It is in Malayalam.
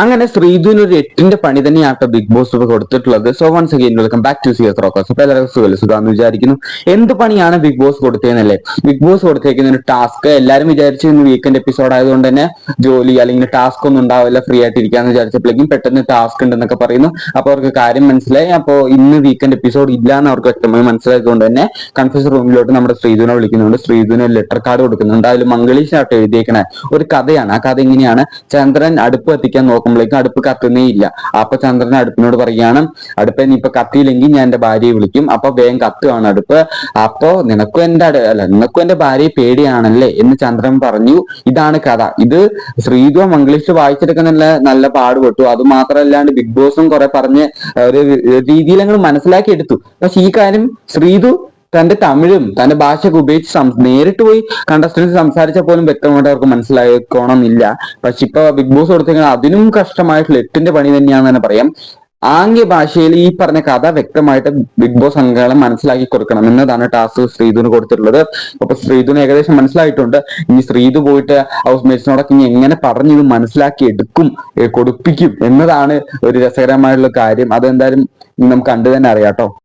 അങ്ങനെ ശ്രീധുവിന് ഒരു എട്ടിന്റെ പണി തന്നെയാണ് ബിഗ് ബോസ് കൊടുത്തിട്ടുള്ളത്. So once again welcome back to സിയസ് റോക്കോസ് അപ്പൊ എല്ലാവർക്കും സുഖം സുഖാന്ന് വിചാരിക്കുന്നു. എന്ത് പണിയാണ് ബിഗ് ബോസ് കൊടുത്തതെന്നല്ലേ ബിഗ് ബോസ് കൊടുത്തേക്കുന്ന ഒരു ടാസ്ക്. എല്ലാവരും വിചാരിച്ചു ഇന്ന് വീക്കെൻഡ് എപ്പിസോഡ് ആയതുകൊണ്ട് തന്നെ ജോലി അല്ലെങ്കിൽ ടാസ്ക് ഒന്നും ഉണ്ടാവില്ല. ഫ്രീ ആയിട്ട് ഇരിക്കാന്ന് വിചാരിച്ചപ്പോഴേക്കും പെട്ടെന്ന് ടാസ്ക് ഉണ്ടെന്നൊക്കെ പറയുന്നു. അപ്പൊ അവർക്ക് കാര്യം മനസ്സിലായി. അപ്പൊ ഇന്ന് വീക്കെൻഡ് എപ്പിസോഡ് ഇല്ല എന്ന് അവർക്ക് വ്യക്തമായി മനസ്സിലായതുകൊണ്ട് തന്നെ കൺഫ്യൂസ് റൂമിലോട്ട് നമ്മുടെ ശ്രീധുവിനെ വിളിക്കുന്നുണ്ട്. ശ്രീധുവിന് ലെറ്റർ കാർഡ് കൊടുക്കുന്നുണ്ട്. അതിൽ മംഗളീഷായിട്ട് എഴുതിയേക്കണേ. ഒരു കഥയാണ്. ആ കഥ ഇങ്ങനെയാണ്. ചന്ദ്രൻ അടുപ്പ് എത്തിക്കാൻ കത്തിക്കാൻ നോക്കുമ്പോഴേക്കും അടുപ്പ് കത്തുന്നേ ഇല്ല. അപ്പൊ ചന്ദ്രൻ അടുപ്പിനോട് പറയുകയാണ് അടുപ്പ് നീ ഇപ്പൊ കത്തിയില്ലെങ്കിൽ ഞാൻ എന്റെ ഭാര്യയെ വിളിക്കും. അപ്പൊ വേഗം കത്തുവാണ് അടുപ്പ്. അപ്പോ നിനക്കും എന്റെ അല്ല നിനക്കും എന്റെ ഭാര്യയെ പേടിയാണല്ലേ? എന്ന് ചന്ദ്രൻ പറഞ്ഞു. ഇതാണ് കഥ. ഇത് ശ്രീധു മംഗ്ലീഷ് വായിച്ചെടുക്കാൻ നല്ല നല്ല പാടുപെട്ടു. അത് മാത്രമല്ലാണ്ട് ബിഗ് ബോസും കുറെ പറഞ്ഞ് ഒരു രീതിയിൽ അങ്ങ് മനസ്സിലാക്കി എടുത്തു പക്ഷെ ഈ കാര്യം ശ്രീധു തന്റെ തമിഴും തന്റെ ഭാഷയൊക്കെ ഉപയോഗിച്ച് നേരിട്ട് പോയി കണ്ടസ്റ്റൻസ് സംസാരിച്ച പോലും വ്യക്തമായിട്ട് അവർക്ക് മനസ്സിലായിക്കോണമെന്നില്ല പക്ഷെ ഇപ്പൊ ബിഗ് ബോസ് കൊടുത്തേക്കുന്നത് അതിനും കഷ്ടമായിട്ടുള്ള എട്ടിന്റെ പണി തന്നെയാണെന്ന് തന്നെ പറയാം. ആംഗ്യ ഭാഷയിൽ ഈ പറഞ്ഞ കഥ വ്യക്തമായിട്ട് ബിഗ് ബോസ് അംഗങ്ങളെ മനസ്സിലാക്കി കൊടുക്കണം എന്നതാണ് ടാസ്ക് ശ്രീധുന് കൊടുത്തിട്ടുള്ളത്. അപ്പൊ ശ്രീധുന് ഏകദേശം മനസ്സിലായിട്ടുണ്ട്. ഇനി ശ്രീധു പോയിട്ട് ഹൗസ് മേറ്റ്സിനോടൊക്കെ ഇനി എങ്ങനെ പറഞ്ഞു ഇത് മനസ്സിലാക്കി എടുക്കും കൊടുപ്പിക്കും എന്നതാണ് ഒരു രസകരമായിട്ടുള്ള കാര്യം. അതെന്തായാലും നമുക്ക് കണ്ടു തന്നെ അറിയാട്ടോ